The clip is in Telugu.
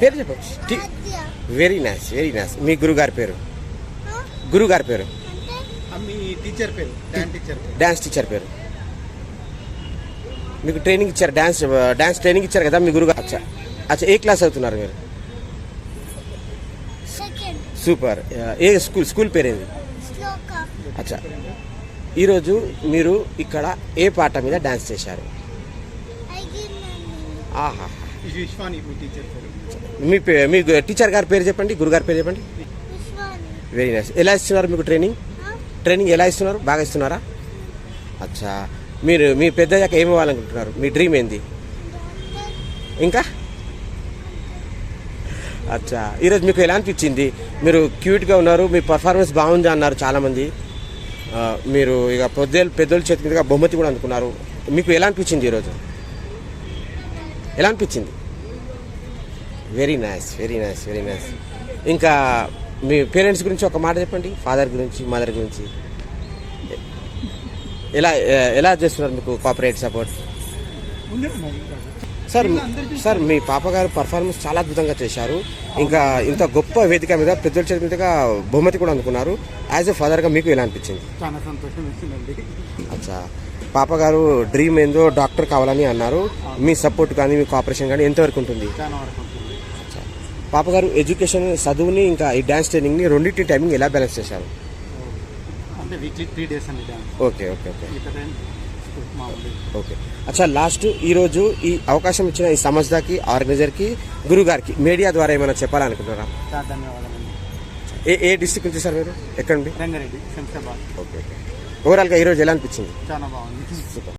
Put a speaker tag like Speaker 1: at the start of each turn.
Speaker 1: పేరు చెప్పు. వెరీ నైస్ వెరీ నైస్ మీ గురుగారి పేరు? గురుగారి పేరు?
Speaker 2: టీచర్ పేరు డాన్స్ టీచర్ పేరు.
Speaker 1: డ్యాన్స్ టీచర్ పేరు. మీకు ట్రైనింగ్ ఇచ్చారు డ్యాన్స్ డ్యాన్స్ ట్రైనింగ్ ఇచ్చారు కదా మీ గురుగారు? అచ్చా. అచ్చా ఏ క్లాస్ అవుతున్నారు మీరు?
Speaker 3: సెకండ్
Speaker 1: సూపర్ ఏ స్కూల్ స్కూల్ పేరేంది అచ్చా. ఈరోజు మీరు ఇక్కడ ఏ పాట మీద డ్యాన్స్ చేశారు? ఆహా
Speaker 2: మీ టీచర్ పేరు.
Speaker 1: మీ పే మీ టీచర్ గారి పేరు చెప్పండి గురుగారి పేరు చెప్పండి.
Speaker 3: విశ్వాని.
Speaker 1: వెరీ నైస్ ఎలా ఇస్తున్నారు మీకు ట్రైనింగ్ ట్రైనింగ్ ఎలా ఇస్తున్నారు? బాగా ఇస్తున్నారా? అచ్చా. మీరు మీ పెద్దయ్యాక ఏమి అవ్వాలనుకుంటున్నారు మీ డ్రీమ్ ఏంది? ఇంకా? అచ్చా. ఈరోజు మీకు ఎలా అనిపించింది? మీరు క్యూట్గా ఉన్నారు మీ పర్ఫార్మెన్స్ బాగుంది అన్నారు చాలామంది. మీరు ఇక పెద్దలు పెద్దల చేతి మీదుగా బహుమతి కూడా అందుకున్నారు. మీకు ఎలా అనిపించింది ఈరోజు? ఎలా అనిపించింది? Very nice very nice very nice ఇంకా మీ పేరెంట్స్ గురించి ఒక మాట చెప్పండి ఫాదర్ గురించి మదర్ గురించి. ఎలా ఎలా చేస్తున్నారు మీకు కోఆపరేట్ సపోర్ట్. సార్ సార్ మీ పాపగారు పర్ఫార్మెన్స్ చాలా అద్భుతంగా చేశారు. ఇంకా ఇంత గొప్ప వేదిక మీద పెద్దల చేతి మీదుగా బహుమతి కూడా అందుకున్నారు. యాజ్ ఎ ఫాదర్గా మీకు ఎలా అనిపించింది?
Speaker 2: చాలా సంతోషం
Speaker 1: అచ్చా. పాపగారు డ్రీమ్ ఏందో డాక్టర్ కావాలని అన్నారు. మీ సపోర్ట్ కానీ మీ కోఆపరేషన్ కానీ ఎంతవరకు ఉంటుంది? పాపగారు ఎడ్యుకేషన్ చదువుని ఇంకా ఈ డ్యాన్స్ ట్రైనింగ్ని రెండింటి టైమింగ్ ఎలా బ్యాలెన్స్ చేశారు?
Speaker 2: అంటే వీక్లీ త్రీ డేస్ అండి dance
Speaker 1: okay okay okay. Okay. అచ్చా లాస్ట్ ఈరోజు ఈ అవకాశం ఇచ్చిన ఈ సంస్థకి ఆర్గనైజర్కి గురుగారికి మీడియా ద్వారా ఏమైనా చెప్పాలనుకుంటున్నారా?
Speaker 2: చాలా ధన్యవాదాలండి.
Speaker 1: ఏ ఏ డిస్ట్రిక్ట్ నుంచి సార్ మీరు? ఎక్కడ
Speaker 2: రంగారెడ్డి
Speaker 1: ఓకే ఓకే. ఓవరాల్గా ఈరోజు ఎలా అనిపించింది?
Speaker 2: చాలా బాగుంది.
Speaker 1: సూపర్